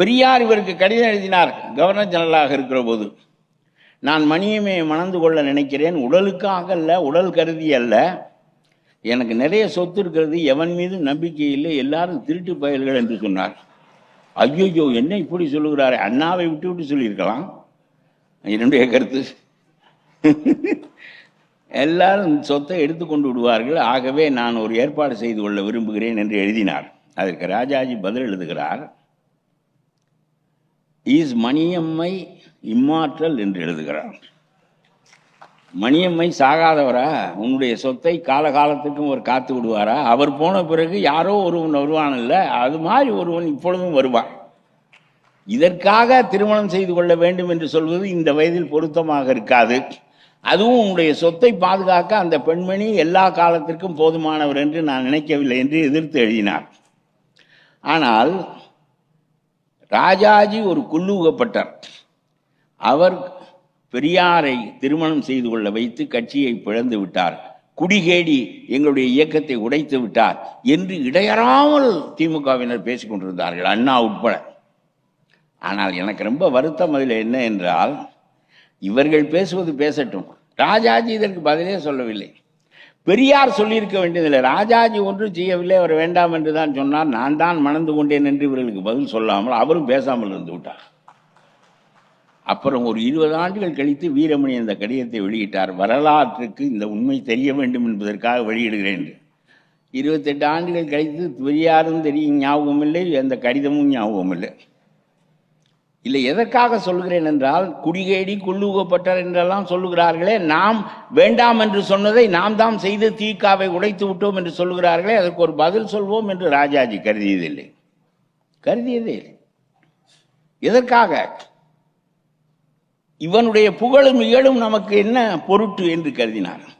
பெரியார் இவருக்கு கடிதம் எழுதினார். கவர்னர் ஜெனரலாக இருக்கிற போது. நான் மணியமே மணந்து கொள்ள நினைக்கிறேன். உடலுக்காக அல்ல உடல் கருதி அல்ல. எனக்கு நிறைய சொத்து இருக்கிறது. எவன் மீதும் நம்பிக்கை இல்லை. எல்லாரும் திருட்டு பயல்கள் என்று சொன்னார். ஐயோ என்ன இப்படி சொல்லுகிறாரு? அண்ணாவை விட்டு விட்டு சொல்லியிருக்கலாம். என்னுடைய கருத்து எல்லாரும் சொத்தை எடுத்துக்கொண்டு விடுவார்கள். ஆகவே நான் ஒரு ஏற்பாடு செய்து கொள்ள விரும்புகிறேன் என்று எழுதினார். அதற்கு ராஜாஜி பதில் எழுதுகிறார். இஸ் மணியம்மை இம்மாற்றல் என்று எழுதுகிறார். மணியம்மை சாகாதவரா? உன்னுடைய சொத்தை காலகாலத்துக்கும் ஒரு காத்து விடுவாரா? அவர் போன பிறகு யாரோ ஒருவன் வருவான் இல்ல அது மாதிரி ஒருவன் இப்பொழுதும் வருவான். இதற்காக திருமணம் செய்து கொள்ள வேண்டும் என்று சொல்வது இந்த வயதில் பொருத்தமாக இருக்காது. அதுவும் உன்னுடைய சொத்தை பாதுகாக்க அந்த பெண்மணி எல்லா காலத்திற்கும் போதுமானவர் என்று நான் நினைக்கவில்லை என்று எதிர்த்து எழுதினார். ஆனால் ராஜாஜி ஒரு குல்லூகப்பட்டார் அவர் பெரியாரை திருமணம் செய்து கொள்ள வைத்து கட்சியை பிளந்து விட்டார். குடிகேடி எங்களுடைய இயக்கத்தை உடைத்து விட்டார் என்று இடையறாமல் திமுகவினர் பேசிக் கொண்டிருந்தார்கள் அண்ணா உட்பட. ஆனால் எனக்கு ரொம்ப வருத்தம் அதில் என்ன என்றால் இவர்கள் பேசுவது பேசட்டும். ராஜாஜி இதற்கு பதிலே சொல்லவில்லை. பெரியார் சொல்லியிருக்க வேண்டியதில்லை. ராஜாஜி ஒன்றும் செய்யவில்லை அவர் வேண்டாம் என்று தான் சொன்னார். நான் தான் மணந்து கொண்டேன் என்று இவர்களுக்கு பதில் சொல்லாமல் அவரும் பேசாமல் இருந்து விட்டார். அப்புறம் ஒரு இருபது ஆண்டுகள் கழித்து வீரமணி அந்த கடிதத்தை வெளியிட்டார். வரலாற்றுக்கு இந்த உண்மை தெரிய வேண்டும் என்பதற்காக வெளியிடுகிறேன் என்று. இருபத்தெட்டு ஆண்டுகள் கழித்து பெரியாரும் தெரியும் ஞாபகம் இல்லை அந்த கடிதமும் ஞாபகம் இல்லை. இல்லை எதற்காக சொல்கிறேன் என்றால் குடிகேடி குள்ளுகப்பட்டார் என்றெல்லாம் சொல்லுகிறார்களே நாம் வேண்டாம் என்று சொன்னதை நாம் தான் செய்து தீக்காவை உடைத்து விட்டோம் என்று சொல்லுகிறார்களே அதற்கு ஒரு பதில் சொல்வோம் என்று ராஜாஜி கருதியதில்லை. கருதியதே இல்லை. எதற்காக? இவனுடைய புகழும் இயலும் நமக்கு என்ன பொருட்டு என்று கருதினார்கள்